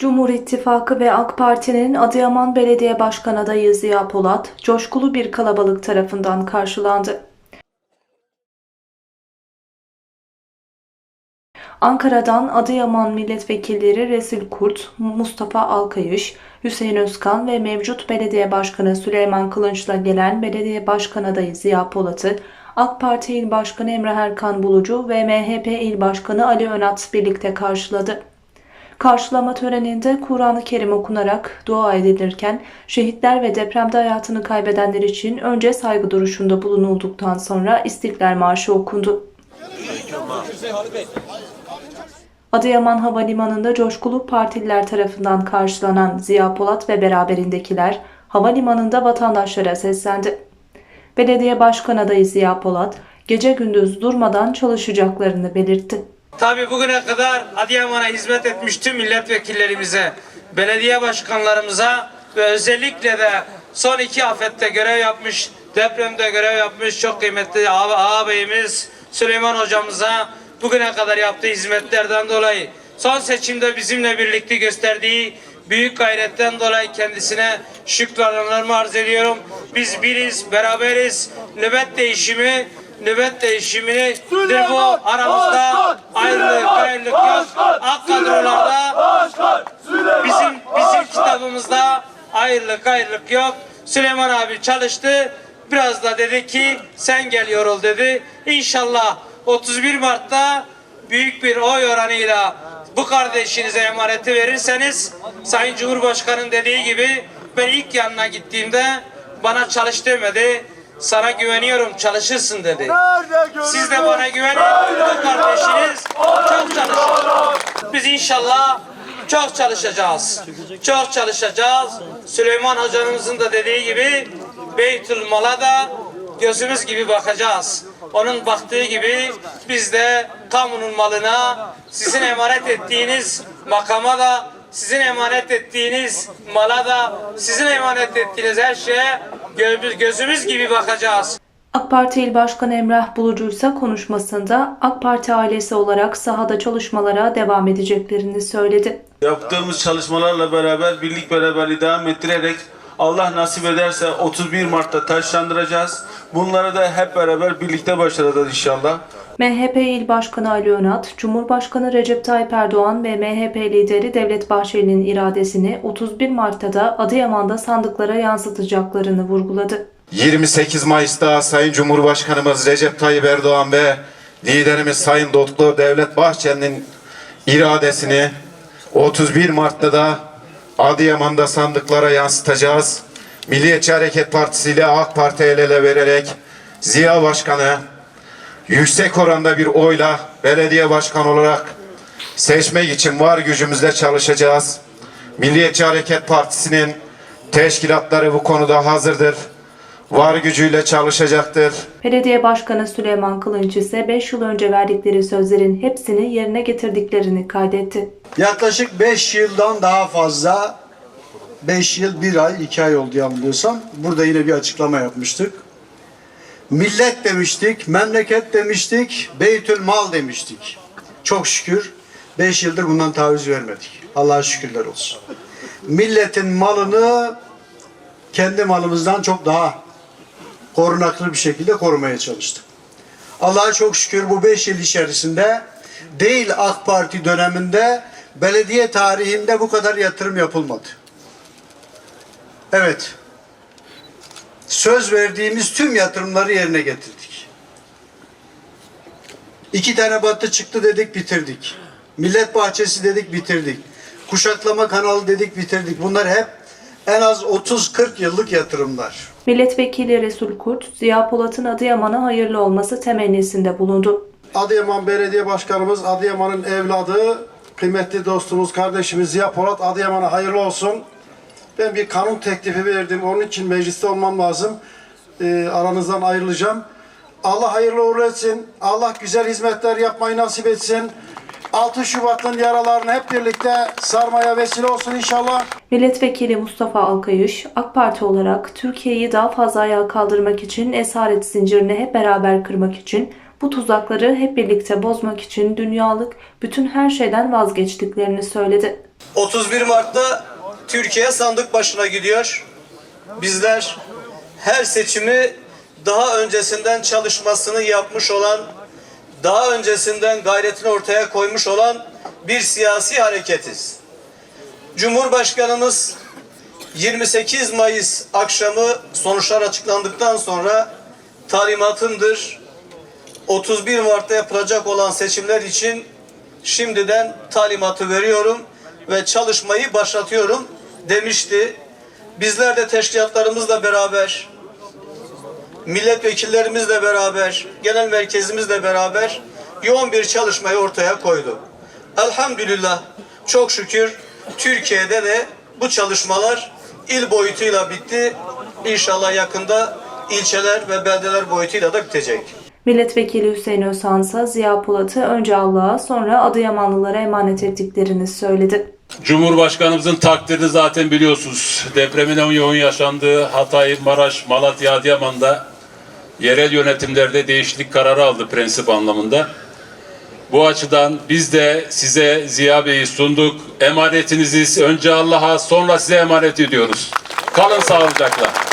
Cumhur İttifakı ve AK Parti'nin Adıyaman Belediye Başkan adayı Ziya Polat, coşkulu bir kalabalık tarafından karşılandı. Ankara'dan Adıyaman milletvekilleri Resul Kurt, Mustafa Alkayış, Hüseyin Özkan ve mevcut belediye başkanı Süleyman Kılınç'la gelen belediye başkan adayı Ziya Polat'ı AK Parti İl Başkanı Emre Erkan Bulucu ve MHP İl Başkanı Ali Önat birlikte karşıladı. Karşılama töreninde Kur'an-ı Kerim okunarak dua edilirken şehitler ve depremde hayatını kaybedenler için önce saygı duruşunda bulunulduktan sonra İstiklal Marşı okundu. Adıyaman Havalimanı'nda coşkulu partililer tarafından karşılanan Ziya Polat ve beraberindekiler havalimanında vatandaşlara seslendi. Belediye Başkan adayı Ziya Polat, gece gündüz durmadan çalışacaklarını belirtti. Tabii bugüne kadar Adıyaman'a hizmet etmiş tüm milletvekillerimize, belediye başkanlarımıza ve özellikle de son iki afette görev yapmış, depremde görev yapmış çok kıymetli ağ- ağabeyimiz Süleyman hocamıza bugüne kadar yaptığı hizmetlerden dolayı son seçimde bizimle birlikte gösterdiği büyük gayretten dolayı kendisine şükranlarımı arz ediyorum. Biz biriz, beraberiz. Nöbet değişimi nöbet değişimini de bu aramızda ayrılık, ayrılık yok. Ak kadrolarda bizim bizim kitabımızda ayrılık ayrılık yok. Süleyman abi çalıştı. Biraz da dedi ki sen gel yorul dedi. İnşallah 31 Mart'ta büyük bir oy oranıyla bu kardeşinize emaneti verirseniz Sayın Cumhurbaşkanı'nın dediği gibi ben ilk yanına gittiğimde bana çalış demedi. Sana güveniyorum çalışırsın dedi. Siz de bana güvenin. Kardeşiniz çok çalışır. Biz inşallah çok çalışacağız. Çok çalışacağız. Süleyman hocamızın da dediği gibi Beytül Mal'a da gözümüz gibi bakacağız. Onun baktığı gibi biz de kamunun malına sizin emanet ettiğiniz makama da sizin emanet ettiğiniz mala da sizin emanet ettiğiniz her şeye gö- gözümüz gibi bakacağız. AK Parti İl Başkanı Emrah Bulucu ise konuşmasında AK Parti ailesi olarak sahada çalışmalara devam edeceklerini söyledi. Yaptığımız çalışmalarla beraber birlik beraberliği devam ettirerek Allah nasip ederse 31 Mart'ta taşlandıracağız. Bunları da hep beraber birlikte başaracağız inşallah. MHP İl Başkanı Ali Önat, Cumhurbaşkanı Recep Tayyip Erdoğan ve MHP lideri Devlet Bahçeli'nin iradesini 31 Mart'ta da Adıyaman'da sandıklara yansıtacaklarını vurguladı. 28 Mayıs'ta Sayın Cumhurbaşkanımız Recep Tayyip Erdoğan ve liderimiz Sayın Doktor Devlet Bahçeli'nin iradesini 31 Mart'ta da Adıyaman'da sandıklara yansıtacağız. Milliyetçi Hareket Partisi ile AK Parti el ele vererek Ziya Başkanı yüksek oranda bir oyla belediye başkanı olarak seçmek için var gücümüzle çalışacağız. Milliyetçi Hareket Partisi'nin teşkilatları bu konuda hazırdır. Var gücüyle çalışacaktır. Belediye Başkanı Süleyman Kılınç ise 5 yıl önce verdikleri sözlerin hepsini yerine getirdiklerini kaydetti. Yaklaşık 5 yıldan daha fazla 5 yıl 1 ay 2 ay oldu yanılmıyorsam. Burada yine bir açıklama yapmıştık. Millet demiştik, memleket demiştik, beytül mal demiştik. Çok şükür 5 yıldır bundan taviz vermedik. Allah'a şükürler olsun. Milletin malını kendi malımızdan çok daha korunaklı bir şekilde korumaya çalıştık. Allah'a çok şükür bu 5 yıl içerisinde değil AK Parti döneminde belediye tarihinde bu kadar yatırım yapılmadı. Evet. Söz verdiğimiz tüm yatırımları yerine getirdik. İki tane battı çıktı dedik bitirdik. Millet bahçesi dedik bitirdik. Kuşaklama kanalı dedik bitirdik. Bunlar hep en az 30-40 yıllık yatırımlar. Milletvekili Resul Kurt, Ziya Polat'ın Adıyaman'a hayırlı olması temennisinde bulundu. Adıyaman Belediye Başkanımız, Adıyaman'ın evladı, kıymetli dostumuz, kardeşimiz Ziya Polat Adıyaman'a hayırlı olsun. Ben bir kanun teklifi verdim. Onun için mecliste olmam lazım. Ee, aranızdan ayrılacağım. Allah hayırlı uğurlu etsin. Allah güzel hizmetler yapmayı nasip etsin. 6 Şubat'ın yaralarını hep birlikte sarmaya vesile olsun inşallah. Milletvekili Mustafa Alkayış, AK Parti olarak Türkiye'yi daha fazla ayağa kaldırmak için esaret zincirini hep beraber kırmak için bu tuzakları hep birlikte bozmak için dünyalık bütün her şeyden vazgeçtiklerini söyledi. 31 Mart'ta Türkiye sandık başına gidiyor. Bizler her seçimi daha öncesinden çalışmasını yapmış olan, daha öncesinden gayretini ortaya koymuş olan bir siyasi hareketiz. Cumhurbaşkanımız 28 Mayıs akşamı sonuçlar açıklandıktan sonra talimatımdır. 31 Mart'ta yapılacak olan seçimler için şimdiden talimatı veriyorum ve çalışmayı başlatıyorum demişti. Bizler de teşkilatlarımızla beraber, milletvekillerimizle beraber, genel merkezimizle beraber yoğun bir çalışmayı ortaya koydu. Elhamdülillah çok şükür Türkiye'de de bu çalışmalar il boyutuyla bitti. İnşallah yakında ilçeler ve beldeler boyutuyla da bitecek. Milletvekili Hüseyin Özhan ise Ziya Polat'ı önce Allah'a sonra Adıyamanlılara emanet ettiklerini söyledi. Cumhurbaşkanımızın takdirini zaten biliyorsunuz. Depremin en yoğun yaşandığı Hatay, Maraş, Malatya, Adıyaman'da yerel yönetimlerde değişiklik kararı aldı prensip anlamında. Bu açıdan biz de size Ziya Bey'i sunduk. Emanetinizi önce Allah'a sonra size emanet ediyoruz. Kalın sağlıcakla.